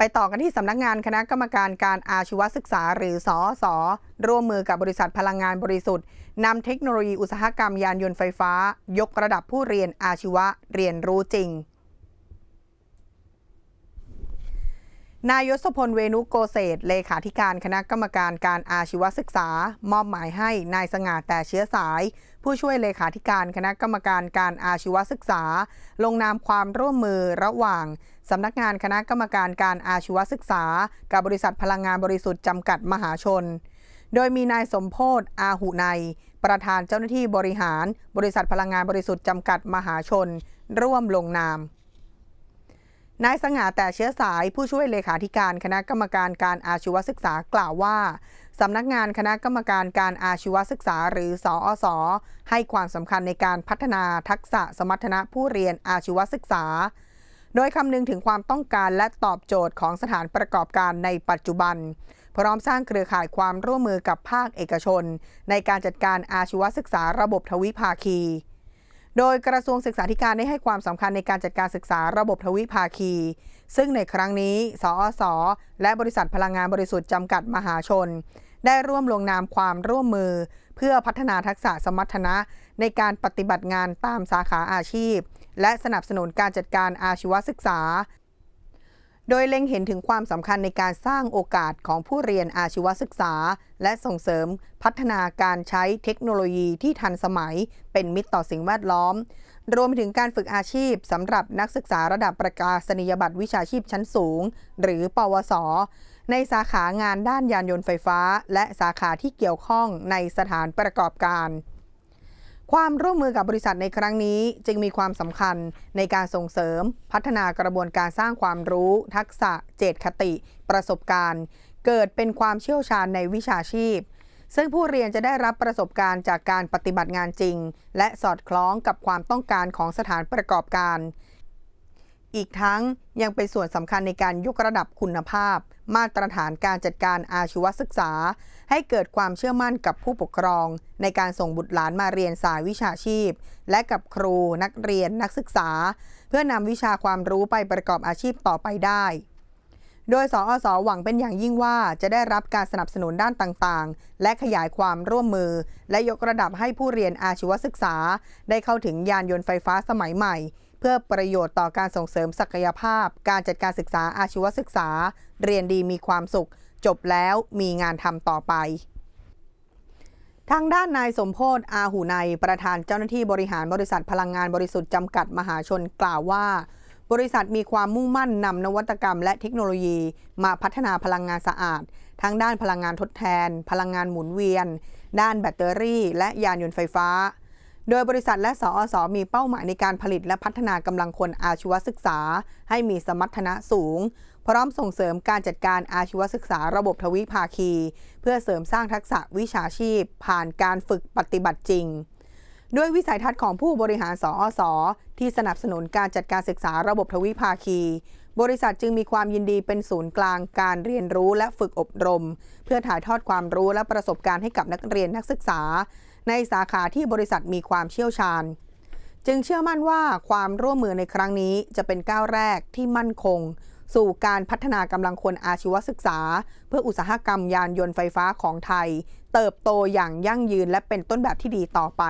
ไปต่อกันที่สำนักงานคณะกรรมการการอาชีวศึกษาหรือสอสอร่วมมือกับบริษัทพลังงานบริสุทธิ์นำเทคโนโลยีอุตสาหกรรมยานยนต์ไฟฟ้า ยกระดับผู้เรียนอาชีวะเรียนรู้จริง นายศพลเวนุโกเศษเลขาธิการคณะกรรมการการอาชีวศึกษา มอบหมายให้นายสง่าแต่เชื้อสาย ผู้ช่วยเลขาธิการคณะกรรมการการอาชีวศึกษา ลงนามความร่วมมือระหว่างสำนักงานคณะกรรมการการอาชีวศึกษา กับบริษัทพลังงานบริสุทธิ์จำกัดมหาชน โดยมีนายสมโพศอาหุไนประธานเจ้าหน้าที่บริหาร บริษัทพลังงานบริสุทธิ์จำกัดมหาชน ร่วมลงนาม นายสง่าแต่เชื้อสายผู้ช่วยเลขาธิการคณะกรรมการการอาชีวศึกษากล่าวว่าสำนักงานคณะกรรมการการอาชีวศึกษาหรือสอสอให้ความสำคัญในการพัฒนาทักษะสมรรถนะผู้เรียนอาชีวศึกษา โดยคำนึงถึงความต้องการและตอบโจทย์ของสถานประกอบการในปัจจุบัน พร้อมสร้างเครือข่ายความร่วมมือกับภาคเอกชน ในการจัดการอาชีวศึกษาระบบทวิภาคี โดยกระทรวงศึกษาธิการได้ให้ความสำคัญในการจัดการศึกษาระบบทวิภาคี ซึ่งในครั้งนี้ สอสอและบริษัทพลังงานบริสุทธิ์จำกัดมหาชน ได้ร่วมลงนามความร่วมมือ เพื่อพัฒนาทักษะสมรรถนะ ในการปฏิบัติงานตามสาขาอาชีพ และสนับสนุนการจัดการอาชีวศึกษา โดยเล็งเห็นถึงความสำคัญในการสร้างโอกาสของผู้เรียนอาชีวศึกษา และส่งเสริมพัฒนาการใช้เทคโนโลยีที่ทันสมัย เป็นมิตรต่อสิ่งแวดล้อม รวมถึงการฝึกอาชีพสำหรับนักศึกษาระดับประกาศนียบัตรวิชาชีพชั้นสูง หรือ ปวส ในสาขางานด้านยานยนต์ไฟฟ้า และสาขาที่เกี่ยวข้องในสถานประกอบการ ความร่วมมือกับบริษัทในครั้งนี้จึงมีความสำคัญในการส่งเสริม พัฒนากระบวนการสร้างความรู้ ทักษะ เจตคติ ประสบการณ์ เกิดเป็นความเชี่ยวชาญในวิชาชีพ ซึ่งผู้เรียนจะได้รับประสบการณ์จากการปฏิบัติงานจริง และสอดคล้องกับความต้องการของสถานประกอบการ อีกทั้งยังเป็นส่วนสำคัญในการยกระดับคุณภาพ มาตรฐานการจัดการอาชีวศึกษา ให้เกิดความเชื่อมั่นกับผู้ปกครอง ในการส่งบุตรหลานมาเรียนสายวิชาชีพ และกับครูนักเรียนนักศึกษา เพื่อนำวิชาความรู้ไปประกอบอาชีพต่อไปได้ โดยสอสอหวังเป็นอย่างยิ่งว่าจะได้รับการสนับสนุนด้านต่างๆ และขยายความร่วมมือ และยกระดับให้ผู้เรียนอาชีวศึกษา ได้เข้าถึงยานยนต์ไฟฟ้าสมัยใหม่ เพื่อประโยชน์ต่อการส่งเสริมศักยภาพ การจัดการศึกษาอาชีวศึกษา เรียนดีมีความสุข จบแล้วมีงานทำต่อไป ทางด้านนายสมโพศอาหูในยประธานเจ้าหน้าที่บริหารบริษัทพลังงานบริสุทธิ์จำกัดมหาชนกล่าวว่า บริษัทมีความมุ่งมั่นนำนวัตกรรมและเทคโนโลยี มาพัฒนาพลังงานสะอาดทั้งด้านพลังงานทดแทน พลังงานหมุนเวียน ด้านแบตเตอรี่ และยานยนต์ไฟฟ้า โดยบริษัทและสอสอมีเป้าหมายในการผลิตและพัฒนากำลังคนอาชีวศึกษา ให้มีสมรรถนะสูง พร้อมส่งเสริมการจัดการอาชีวศึกษาระบบทวิภาคี เพื่อเสริมสร้างทักษะวิชาชีพ ผ่านการฝึกปฏิบัติจริงด้วยวิสัยทัศน์ของผู้บริหารสอสอที่สนับสนุนการจัดการศึกษาระบบทวิภาคี บริษัทจึงมีความยินดีเป็นศูนย์กลางการเรียนรู้และฝึกอบรม เพื่อถ่ายทอดความรู้และประสบการณ์ให้กับนักเรียนนักศึกษา ในสาขาที่บริษัทมีความเชี่ยวชาญ จึงเชื่อมั่นว่าความร่วมมือในครั้งนี้จะเป็นก้าวแรกที่มั่นคง สู่การพัฒนากำลังคนอาชีวศึกษา เพื่ออุตสาหกรรมยานยนต์ไฟฟ้าของไทย เติบโตอย่างยั่งยืนและเป็นต้นแบบที่ดีต่อไป